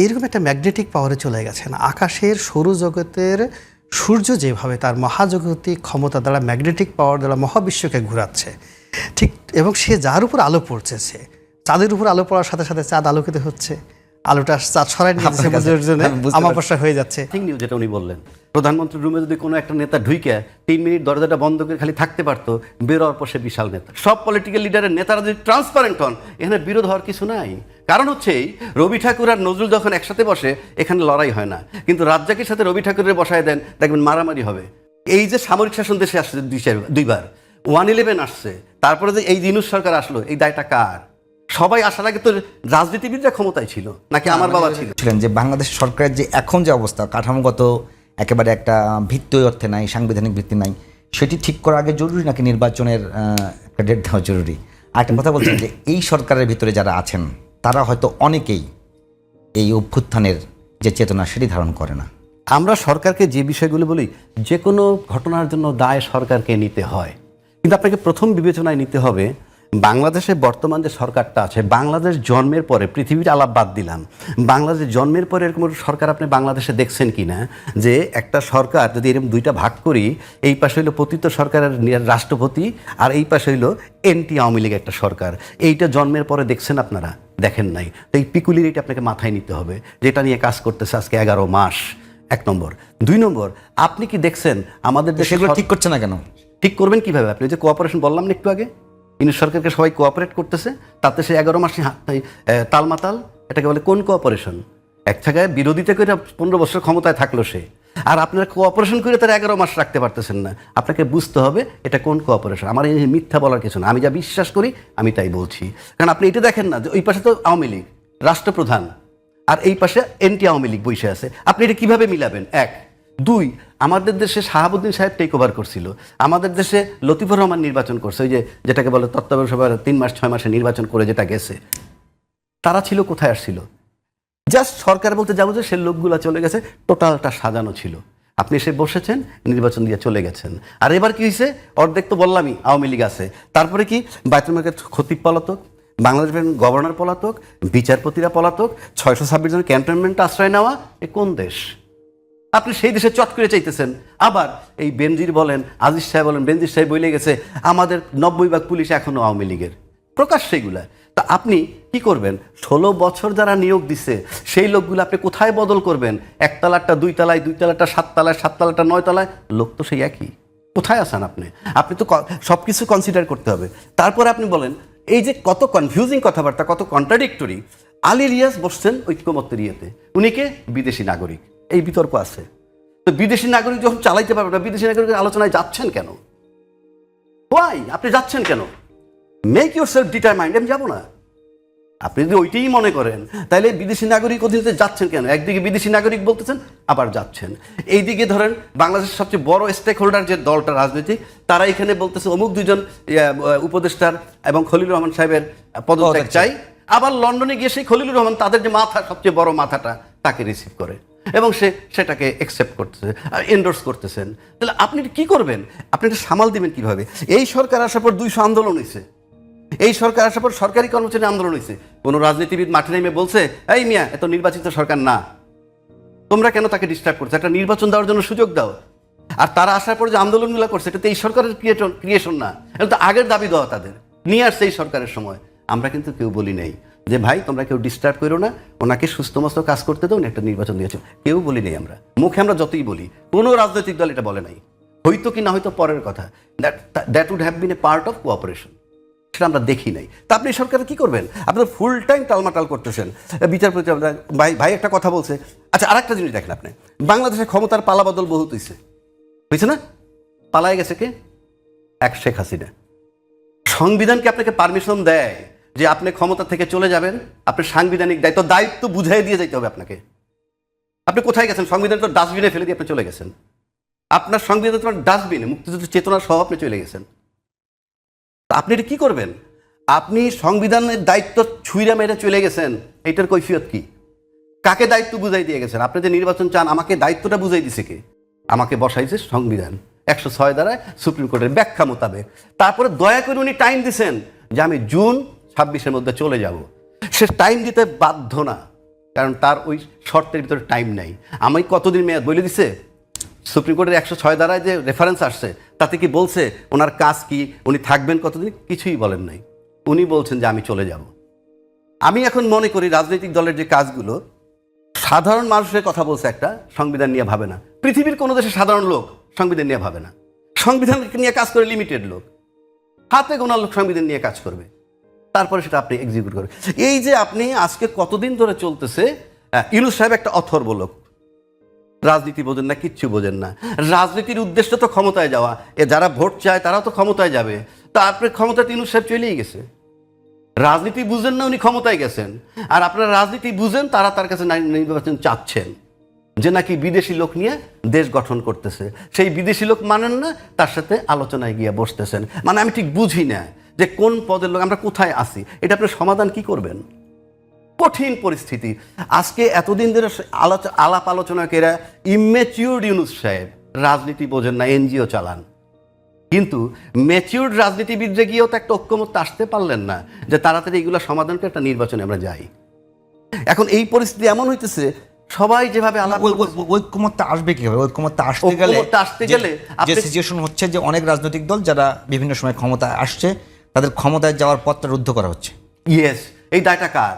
এইরকম একটা ম্যাগনেটিক পাওয়ারে চলে গেছেন। আকাশের সৌরজগতের সূর্য যেভাবে তার মহাজগতিক ক্ষমতা দ্বারা ম্যাগনেটিক পাওয়ার দ্বারা মহাবিশ্বকে ঘুরাচ্ছে, ঠিক, এবং সে যার উপর আলো পড়ছে সে, চাঁদের উপর আলো পড়ার সাথে সাথে চাঁদ আলোকিত হচ্ছে। আলোটা চাঁদ সরাই নিয়ে জন্য। আমাবস্যা হয়ে যাচ্ছে। ঠিক নিউজ যেটা উনি বললেন। প্রধানমন্ত্রীর রুমে যদি কোনো একটা নেতা ঢুইকে তিন মিনিট দরজাটা বন্ধ করে খালি থাকতে পারতো বেরোয়ার পর সে বিশাল নেতা। সব পলিটিক্যাল লিডারের নেতারা যদি ট্রান্সপারেন্ট হন এখানে বিরোধ হওয়ার কিছু নাই। কারণ হচ্ছে এই, রবি ঠাকুর আর নজরুল যখন একসাথে বসে এখানে লড়াই হয় না। কিন্তু রাজ্জাকের সাথে রবি ঠাকুরের বসায় দেন দেখবেন মারামারি হবে। এই যে সামরিক শাসন দেশে আসছে দুই দুইবার ওয়ান ইলেভেন আসছে। তারপরে যে এই জিনুস সরকার আসলো এই দায়টা কার? সবাই আসার আগে তো রাজনীতিবিদরা ক্ষমতায় ছিল? নাকি আমার বাবা ছিল? ছিলেন যে বাংলাদেশ সরকারের যে এখন যে অবস্থা কাঠামোগত একেবারে একটা ভিত্তি অর্থে নাই সাংবিধানিক ভিত্তি নাই সেটি ঠিক করার আগে জরুরি নাকি নির্বাচনের একটা ডেট দেওয়া জরুরি? আর একটা কথা বলছেন যে এই সরকারের ভিতরে যারা আছেন তারা হয়তো অনেকেই এই অভ্যুত্থানের যে চেতনা সেটি ধারণ করে না। আমরা সরকারকে যে বিষয়গুলো বলি যে কোনো ঘটনার জন্য দায় সরকারকে নিতে হয়। কিন্তু আপনাকে প্রথম বিবেচনায় নিতে হবে বাংলাদেশে বর্তমান যে সরকারটা আছে বাংলাদেশ জন্মের পরে পৃথিবীর আলাপ বাদ দিলাম। বাংলাদেশ জন্মের পরে এরকম সরকার আপনি বাংলাদেশে দেখছেন কি না যে একটা সরকার যদি এরকম দুইটা ভাগ করি এই পাশে হইল পতিত সরকারের রাষ্ট্রপতি আর এই পাশে হইল এনটি আওয়ামী লীগ একটা সরকার। এইটা জন্মের পরে দেখছেন আপনারা? দেখেন নাই। তো এই পিকুলিরিটি আপনাকে মাথায় নিতে হবে যেটা নিয়ে কাজ করতেছে আজকে এগারো মাস। এক নম্বর। দুই নম্বর আপনি কি দেখছেন আমাদের দেশে ঠিক করছে না কেন? ঠিক করবেন কীভাবে? আপনি যে কোঅপারেশন বললাম না একটু আগে? ইউনিট সরকারকে সবাই কোঅপারেট করতেছে, তাতে সে এগারো মাসে তালমাতাল, এটাকে বলে কোন কোঅপারেশন এক জায়গায় বিরোধিতা করে পনেরো বছর ক্ষমতায় থাকল সে। আর আপনারা কোঅপারেশন করে তারা এগারো মাস রাখতে পারতেছেন না। আপনাকে বুঝতে হবে এটা কোন কোঅপারেশন আমার এই মিথ্যা বলার কিছু না। আমি যা বিশ্বাস করি, আমি তাই বলছি। কারণ আপনি এটা দেখেন না যে ওই পাশে তো আওয়ামী লীগ, রাষ্ট্রপ্রধান, আর এই পাশে এনটি আওয়ামী লীগ বসে আছে। আপনি এটা কীভাবে মিলাবেন? এক দুই, আমাদের দেশে শাহাবুদ্দিন সাহেব টেক ওভার করছিল। আমাদের দেশে লতিফুর রহমান নির্বাচন করছে, ওই যে যেটাকে বলে তত্ত্বাবধায়ক সভার তিন মাস, ছয় মাসে নির্বাচন করে যেটা গেছে। তারা ছিল, কোথায় আসছিল? জাস্ট সরকার বলতে যাব যে, সে লোকগুলো চলে গেছে, টোটালটা সাজানো ছিল। আপনি এসে বসেছেন, নির্বাচন দিয়ে চলে গেছেন। আর এবার কি হয়েছে? অর্ধেক তো বললামই, আওয়ামী লীগ আছে। তারপরে কি? বাইতুলমার্কের খতিব পলাতক, বাংলাদেশ গভর্নর পলাতক, বিচারপতিরা পলাতক, ছয়শো ছাব্বিশ জনের ক্যান্টনমেন্ট আশ্রয় নেওয়া, এ কোন দেশ? আপনি সেই দেশে চট করে চাইতেছেন। আবার এই বেনজির বলেন, আজিজ সাহেব বলেন, বেনজির সাহেব বলে গেছে, আমাদের নব্বই ভাগ পুলিশ এখনও আওয়ামী লীগের। প্রকাশ সেগুলা তা আপনি কি করবেন? ষোলো বছর যারা নিয়োগ দিছে, সেই লোকগুলো আপনি কোথায় বদল করবেন? একতলাটা দুই তলায় দুই তলাটা সাত তলায় সাত তলাটা নয় তলায় লোক তো সেই একই। কোথায় আছেন আপনি? আপনি তো সব কিছু কনসিডার করতে হবে। তারপরে আপনি বলেন, এই যে কত কনফিউজিং কথাবার্তা, কত কন্ট্রাডিক্টরি আলী রিয়াজ বসছেন ঐক্যমত্যের ইয়েতে। উনি কে? বিদেশি নাগরিক। এই বিতর্ক আছে। তো বিদেশি নাগরিক যখন চালাইতে পারবে না বিদেশি নাগরিকের আলোচনায় যাচ্ছেন কেন? ওয়াই আপনি যাচ্ছেন কেন? মেক ইউর সেলফ ডিটারমাইন্ড আমি যাব না। আপনি যদি ওইটাই মনে করেন তাহলে বিদেশি নাগরিক অধীনতে যাচ্ছেন কেন? একদিকে বিদেশি নাগরিক বলতেছেন আবার যাচ্ছেন। এইদিকে ধরেন বাংলাদেশের সবচেয়ে বড় স্টেক হোল্ডার যে দলটা রাজনীতি তারা এখানে বলতেছে অমুক দুজন উপদেষ্টার এবং খলিলুর রহমান সাহেবের পদত্যাগ চাই। আবার লন্ডনে গিয়ে সেই খলিলুর রহমান তাদের যে মাথা সবচেয়ে বড় মাথাটা তাকে রিসিভ করে। এবং সে সেটাকে একসেপ্ট করতেছে এন্ডোর্স করতেছেন। তাহলে আপনি কি করবেন? আপনি এটা সামাল দিবেন কীভাবে? এই সরকার আসার পর দুইশো আন্দোলন হয়েছে এই সরকার আসার পর সরকারি কর্মচারী আন্দোলন হয়েছে কোনো রাজনীতিবিদ মাঠে নেমে বলছে, এই মিয়া, এত নির্বাচিত সরকার না। তোমরা কেন তাকে ডিস্টার্ব করছ? একটা নির্বাচন দেওয়ার জন্য সুযোগ দাও। আর তারা আসার পর যে আন্দোলনগুলো করছে, এটা তো এই সরকারের ক্রিয়েশন ক্রিয়েশন না। এটা তো আগের দাবি দেওয়া তাদের। নিয়ে আসছে এই সরকারের সময়। আমরা কিন্তু কেউ বলি নেই। যে, ভাই, তোমরা কেউ ডিস্টার্ব করো না, ওনাকে সুস্থ মস্ত কাজ করতে দাও একটা নির্বাচন দিয়েছে কেউ বলি নেই আমরা। মুখে আমরা যতই বলি, কোনো রাজনৈতিক দল এটা বলে নাই। হয়তো কি না হয়তো পরের কথা। That that would have been a part of cooperation সেটা আমরা দেখি নাই। তা আপনি সরকার কি করবেন? আপনার ফুল টাইম টালমাটাল করতেছেন। বিচারপতি ভাই ভাই, একটা কথা বলছে। আচ্ছা আরেকটা জিনিস দেখেন আপনি। বাংলাদেশের ক্ষমতার পালাবদল বহুত হয়েছে বুঝছে না? পালায় গেছে কে? এক শেখ হাসিনা। সংবিধান কি আপনাকে পারমিশন দেয়? যে আপনি ক্ষমতা থেকে চলে যাবেন আপনার সাংবিধানিক দায়িত্ব দায়িত্ব বুঝাই দিয়ে যেতে হবে আপনাকে। আপনি কোথায় গেছেন? সংবিধান তো ডাস্টবিনে ফেলে দিয়ে আপনি চলে গেছেন। আপনার সংবিধান তোমার ডাস্টবিনে, মুক্তিযুদ্ধ চেতনার সহ আপনি চলে গেছেন। আপনি এটা কী করবেন? আপনি সংবিধানের দায়িত্ব ছুঁড়ে মেরে চলে গেছেন, এটার কৈফিয়ত কি? কাকে দায়িত্ব বুঝাই দিয়ে গেছেন? আপনি যে নির্বাচন চান, আমাকে দায়িত্বটা বুঝাই দিছে কে? আমাকে বসাইছে সংবিধান। একশো ছয় দ্বারায় সুপ্রিম কোর্টের ব্যাখ্যা মোতাবেক। তারপরে দয়া করে উনি টাইম দিছেন যে আমি জুন ছাব্বিশের মধ্যে চলে যাব। সে টাইম দিতে বাধ্য না, কারণ তার ওই শর্তের ভিতরে টাইম নাই। আমি কতদিন মেয়াদ বলে দিছে? সুপ্রিম কোর্টের একশো ছয় দ্বারায় যে রেফারেন্স আসছে, তাতে কি বলছে ওনার কাজ কি? উনি থাকবেন কতদিন? কিছুই বলেন নাই। উনি বলছেন যে আমি চলে যাব। আমি এখন মনে করি রাজনৈতিক দলের যে কাজগুলো, সাধারণ মানুষের কথা বলছে একটা, সংবিধান নিয়ে ভাবে না। পৃথিবীর কোনো দেশে সাধারণ লোক সংবিধান নিয়ে ভাবে না। সংবিধান নিয়ে কাজ করে লিমিটেড লোক। হাতে গোনা লোক সংবিধান নিয়ে কাজ করবে। তারপরে সেটা আপনি এক্সিকিউট করবেন এই যে আপনি আজকে কতদিন ধরে চলতেছে ইউনুস সাহেব একটা অথর্ব লোক রাজনীতি বোঝেন না, কিচ্ছু বোঝেন না। রাজনীতির উদ্দেশ্য তো ক্ষমতায় যাওয়া। এ যারা ভোট চায়, তারাও তো ক্ষমতায় যাবে। তা তারপরে ক্ষমতাতে ইউনুস সাহেব চলেই গেছে। রাজনীতি বুঝেন না উনি ক্ষমতায় গেছেন। আর আপনারা রাজনীতি বুঝেন, তারা তার কাছে নির্বাচন চাচ্ছেন। যে নাকি বিদেশি লোক নিয়ে দেশ গঠন করতেছে। সেই বিদেশি লোক মানেন না, তার সাথে আলোচনায় গিয়ে বসতেছেন। মানে আমি ঠিক বুঝি না যে কোন পদের লোক, আমরা কোথায় আসি এটা আপনি সমাধান কি করবেন? কঠিন পরিস্থিতি। আজকে এতদিন ধরে আলাপ আলোচনা কেরা ইমেচিউর ইউনুস সাহেব, রাজনীতি বোঝেন না, এনজিও চালান। কিন্তু ম্যাচিউর্ড রাজনীতিবিদরে গিয়েও তো একটা ঐক্যমত আসতে পারলেন না যে তাড়াতাড়ি এগুলো সমাধান করে একটা নির্বাচনে আমরা যাই। এখন এই পরিস্থিতি এমন হইতেছে সবাই যেভাবে ঐক্যমত্যা আসবে কীভাবে? ঐক্যমত্যা আসতে গেলে আসতে গেলে যে সিচুয়েশন হচ্ছে যে অনেক রাজনৈতিক দল যারা বিভিন্ন সময় ক্ষমতায় আসছে তাদের ক্ষমতায় যাওয়ার পথটা রুদ্ধ করা হচ্ছে। ইয়েস এই দায়টা কার?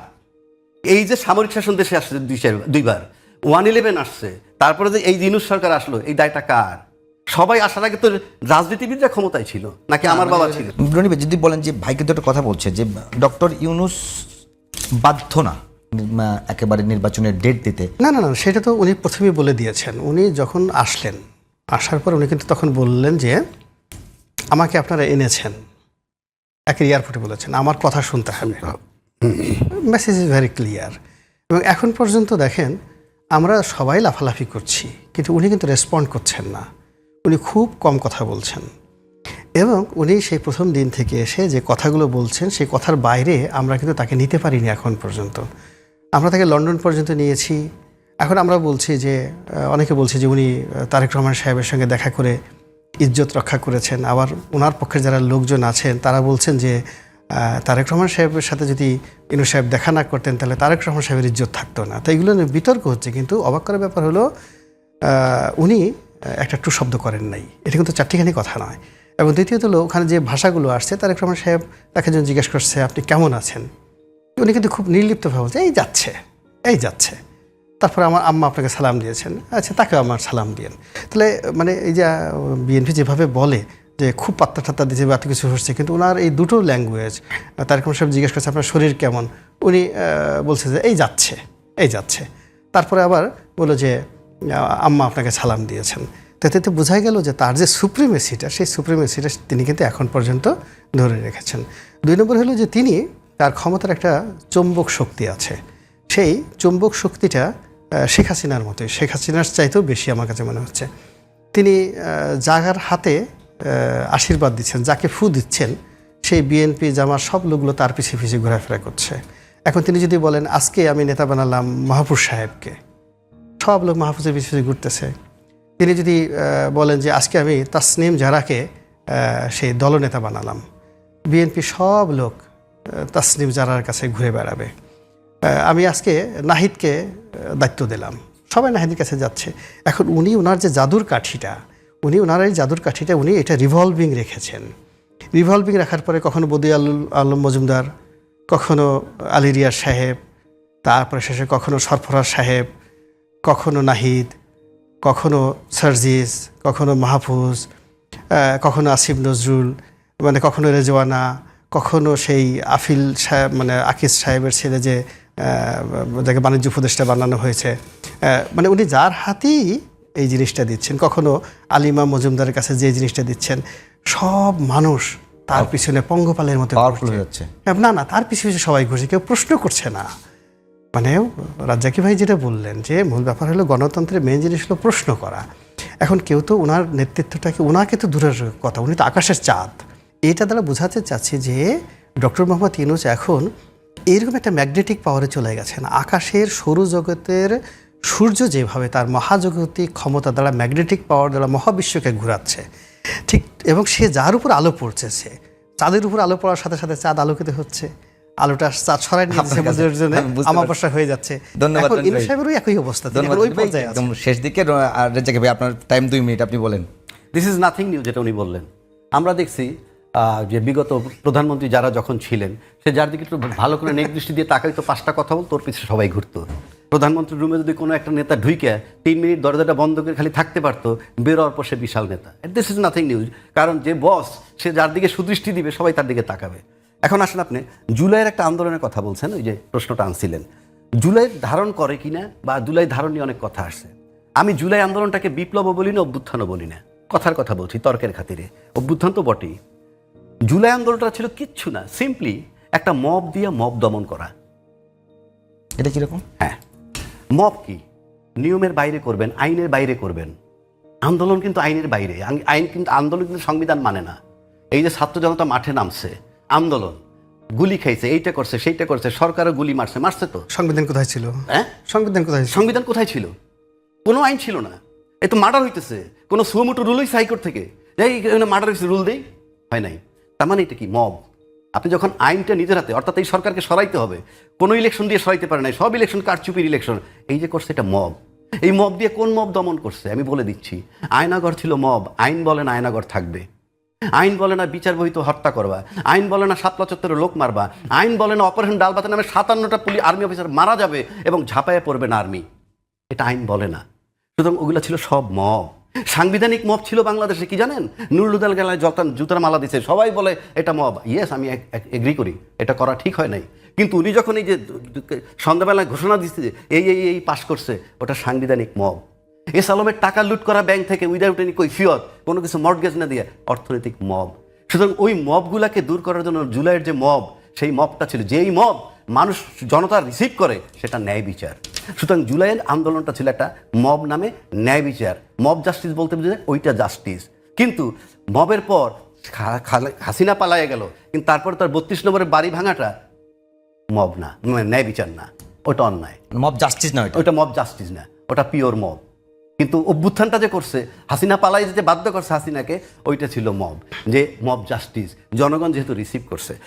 এই যে সামরিক শাসন দেশে আসছে দুইবার ওয়ান ইলেভেন আসছে তারপরে যে এই দিনুস সরকার আসলো এই দায়টা কার? সবাই আসার আগে তো রাজনীতিবিদরা ক্ষমতায় ছিল নাকি আমার বাবা ছিল রনি যদি বলেন যে ভাইকে দুটো কথা বলছে যে ডক্টর ইউনুস বাধ্য না। একেবারে নির্বাচনের ডেট দিতে? না না না সেটা তো উনি প্রথমেই বলে দিয়েছেন। উনি যখন আসলেন আসার পর উনি কিন্তু তখন বললেন যে আমাকে আপনারা এনেছেন। এক এয়ারপোর্টে বলেছেন আমার কথা শুনতে হবে। মেসেজ ইজ ভেরি ক্লিয়ার এবং এখন পর্যন্ত দেখেন আমরা সবাই লাফালাফি করছি কিন্তু উনি কিন্তু রেসপন্ড করছেন না। উনি খুব কম কথা বলছেন। এবং উনি সেই প্রথম দিন থেকে এসে যে কথাগুলো বলছেন সেই কথার বাইরে আমরা কিন্তু তাকে নিতে পারিনি এখন পর্যন্ত। আমরা তাকে লন্ডন পর্যন্ত নিয়েছি। এখন আমরা বলছি যে অনেকে বলছে যে উনি তারেক রহমান সাহেবের সঙ্গে দেখা করে ইজ্জত রক্ষা করেছেন। আবার ওনার পক্ষে যারা লোকজন আছেন, তারা বলছেন যে তারেক রহমান সাহেবের সাথে যদি ইনু সাহেব দেখা না করতেন, তাহলে তারেক রহমান সাহেবের ইজ্জত থাকতো না। তো এগুলো নিয়ে বিতর্ক হচ্ছে। কিন্তু অবাক করার ব্যাপার হলো উনি একটা টু শব্দ করেন নাই। এটা কিন্তু চারটিখানি কথা নয়। এবং দ্বিতীয়ত হলো, ওখানে যে ভাষাগুলো আসছে, তারেক রহমান সাহেব তাকে জিজ্ঞেস করছে, আপনি কেমন আছেন? উনি কিন্তু খুব নির্লিপ্তভাবে বলছে, এই যাচ্ছে এই যাচ্ছে। তারপরে আমার আম্মা আপনাকে সালাম দিয়েছেন। আচ্ছা তাকেও আমার সালাম দিয়েন। তাহলে মানে এই যে, বিএনপি যেভাবে বলে যে খুব পাত্তা ঠাত্তা দিয়েছে বা এত কিছু হচ্ছে, কিন্তু ওনার এই দুটো ল্যাঙ্গুয়েজ তার কোনো সব জিজ্ঞেস করছে, আপনার শরীর কেমন? উনি বলছে যে, এই যাচ্ছে এই যাচ্ছে। তারপরে আবার বলল যে আম্মা আপনাকে সালাম দিয়েছেন। তাতে তো বোঝা গেল যে তার যে সুপ্রিমেসিটা সেই সুপ্রিমেসিটা তিনি কিন্তু এখন পর্যন্ত ধরে রেখেছেন। দুই নম্বর হলো যে তিনি তার ক্ষমতার একটা চৌম্বক শক্তি আছে। সেই চৌম্বক শক্তিটা শেখ হাসিনার মতোই। শেখ হাসিনার চাইতেও বেশি আমার কাছে মনে হচ্ছে। তিনি জাগার হাতে আশীর্বাদ দিচ্ছেন, যাকে ফু দিচ্ছেন, সেই বিএনপি জামার সব লোকগুলো তার পিছিয়ে পিছিয়ে ঘোরাফেরা করছে। এখন তিনি যদি বলেন, আজকে আমি নেতা বানালাম মাহফুজ সাহেবকে। সব লোক মাহফুজের পিছিয়ে পিছিয়ে ঘুরতেছে। তিনি যদি বলেন যে, আজকে আমি তাসনিম জারাকে সেই দলনেতা বানালাম। বিএনপি সব লোক আহ, তাসনিম জারার কাছে ঘুরে বেড়াবে। আমি আজকে নাহিদকে দায়িত্ব দিলাম। সবাই নাহিদের কাছে যাচ্ছে। এখন উনি ওনার যে জাদুর কাঠিটা উনি ওনার এই জাদুর কাঠিটা উনি এটা রিভলভিং রেখেছেন। রিভলভিং রাখার পরে কখনো বদি আলম মজুমদার কখনো আলিরিয়ার সাহেব তারপরে শেষে কখনো সরফরাজ সাহেব কখনো নাহিদ কখনো সার্জিস কখনো মাহফুজ কখনো আসিফ নজরুল মানে কখনো রেজওয়ানা কখনো সেই আফিল সাহেব মানে আকিস সাহেবের ছেলে যে যাকে বাণিজ্য উপদেষ্টা বানানো হয়েছে মানে উনি যার হাতেই এই জিনিসটা দিচ্ছেন। কখনো আলিমা মজুমদারের কাছে যে জিনিসটা দিচ্ছেন সব মানুষ তার পিছনে পঙ্গপালের মতো। হয়ে যাচ্ছে না না তার পিছনে পিছনে সবাই ঘুরছে কেউ প্রশ্ন করছে না। মানে রাজ্জাকি ভাই যেটা বললেন যে মূল ব্যাপার হলো গণতন্ত্রের মেন জিনিস হলো প্রশ্ন করা। এখন কেউ তো ওনার নেতৃত্বটাকে ওনাকে তো দূরের কথা উনি তো আকাশের চাঁদ। এটা দ্বারা বোঝাতে চাচ্ছি যে ডক্টর মোহাম্মদ ইউনুস এখন এরকম একটা ম্যাগনেটিক পাওয়ারে চলে গেছেন। আকাশের সৌরজগতের সূর্য যেভাবে তার মহাজাগতিক ক্ষমতা দ্বারা ম্যাগনেটিক পাওয়ার দ্বারা মহাবিশ্বকে ঘোরাচ্ছে ঠিক এবং সে যার উপর আলো পড়ছে সে চাঁদের উপর আলো পড়ার সাথে সাথে চাঁদ আলোকিত হচ্ছে আলুটা চা- ছড়াই নিয়ে আপনার জন্য আমাবস্যা হয়ে যাচ্ছে। ধন্যবাদ, ইনু সাহেবেরও একই অবস্থা ধন্যবাদ ওই পর্যায়ে একদম শেষ দিকে আর রেজাকে ভাই আপনার টাইম দুই মিনিট আপনি বলেন। দিস ইজ নাথিং নিউ যেটা উনি বললেন। আমরা দেখছি যে বিগত প্রধানমন্ত্রী যারা যখন ছিলেন, সে যার দিকে একটু ভালো করে দৃষ্টি দিয়ে তাকাই তো পাঁচটা কথা বলতো, ওর পিছনে সবাই ঘুরতো। প্রধানমন্ত্রীর রুমে যদি কোনো একটা নেতা ঢুইকে, তিন মিনিট দরজাটা বন্ধ করে খালি থাকতে পারতো, বেরোয়ার পর সে বিশাল নেতা। দিস ইজ নাথিং নিউজ কারণ যে বস সে যার দিকে সুদৃষ্টি দিবে, সবাই তার দিকে তাকাবে। এখন আসেন আপনি, জুলাইয়ের একটা আন্দোলনের কথা বলছেন, ওই যে প্রশ্নটা আনছিলেন। জুলাই ধারণ করে কিনা বা জুলাই ধারণ নিয়ে অনেক কথা আসছে আমি জুলাই আন্দোলনটাকে বিপ্লব বলি না, অভ্যুত্থানও বলি না। কথার কথা বলছি তর্কের খাতিরে। অভ্যুত্থান তো বটেই। জুলাই আন্দোলনটা ছিল কিচ্ছু না সিম্পলি একটা মব দিয়ে মব দমন করা। এটা কীরকম? হ্যাঁ। মব কি? নিয়মের বাইরে করবেন আইনের বাইরে করবেন। আন্দোলন কিন্তু আইনের বাইরে আইন- কিন্তু আন্দোলন কিন্তু সংবিধান মানে না। এই যে ছাত্র জনতা মাঠে নামছে আন্দোলন গুলি খাইছে এইটা করছে সেইটা করছে সরকারও গুলি মারছে মারছে তো। সংবিধান কোথায় ছিল? হ্যাঁ? সংবিধান কোথায় ছিল? সংবিধান কোথায় ছিল? কোনো আইন ছিল না। এই তো মার্ডার হইতেছে। কোনো সুমোটো রুল হয়েছে হাইকোর্ট থেকে এই মার্ডার হয়েছে রুল দেই? হয় নাই। তার মানে এটা কি, মব? আপনি যখন আইনটা নিজের হাতে, অর্থাৎ এই সরকারকে সরাইতে হবে, কোনো ইলেকশন দিয়ে সরাইতে পারে নাই, সব ইলেকশন কারচুপির ইলেকশন এই যে করছে এটা মব। এই মব দিয়ে কোন মব দমন করছে? আমি বলে দিচ্ছি, আয়নাগর ছিল মব, আইন বলে না আয়নাগর থাকবে। আইন বলে না বিচার বহিত হত্যা করবা, আইন বলে না সাতলা চত্বরে লোক মারবা, আইন বলে না অপারেশন ডালবাতে নামে সাতান্নটা পুলিশ আর্মি অফিসার মারা যাবে এবং ঝাঁপায় পড়বে না আর্মি এটা আইন বলে না। সুতরাং ওগুলো ছিল সব মব। সাংবিধানিক মব ছিল বাংলাদেশে, কি জানেন? নুরুদাল গেলায় যত জুতার মালা দিছে, সবাই বলে, এটা মব। ইয়েস আমি এগ্রি করি, এটা করা ঠিক হয় নাই। কিন্তু উনি যখন এই যে সন্ধ্যাবেলায় ঘোষণা দিচ্ছে যে, এই এই এই পাশ করছে, ওটা সাংবিধানিক মব। এস আলমের টাকা লুট করা ব্যাংক থেকে উইদাউট এনি কৈফিয়ত, কোনো কিছু মর্টগেজ না দিয়ে, অর্থনৈতিক মব। সুতরাং ওই মবগুলাকে দূর করার জন্য জুলাইয়ের যে মব, সেই মবটা ছিল, যেই মব মানুষ জনতা রিসিভ করে সেটা ন্যায় বিচার। সুতরাং জুলাইয়ের আন্দোলনটা ছিল একটা মব নামে ন্যায় বিচার। মব জাস্টিস বলতে বুঝে ওইটা জাস্টিস। কিন্তু মবের পর হাসিনা পালায়ে গেল কিন্তু তারপর তার বত্রিশ নম্বরের বাড়ি ভাঙাটা মব না মানে ন্যায় বিচার না। ওটা অন্যায়। মব জাস্টিস না ওটা মব জাস্টিস না ওটা পিওর মব। কিন্তু অভ্যুত্থানটা যে করছে হাসিনা পালাই যেতে বাধ্য করছে হাসিনাকে ওইটা ছিল মব। যে মব জাস্টিস জনগণ যেহেতু রিসিভ করছে।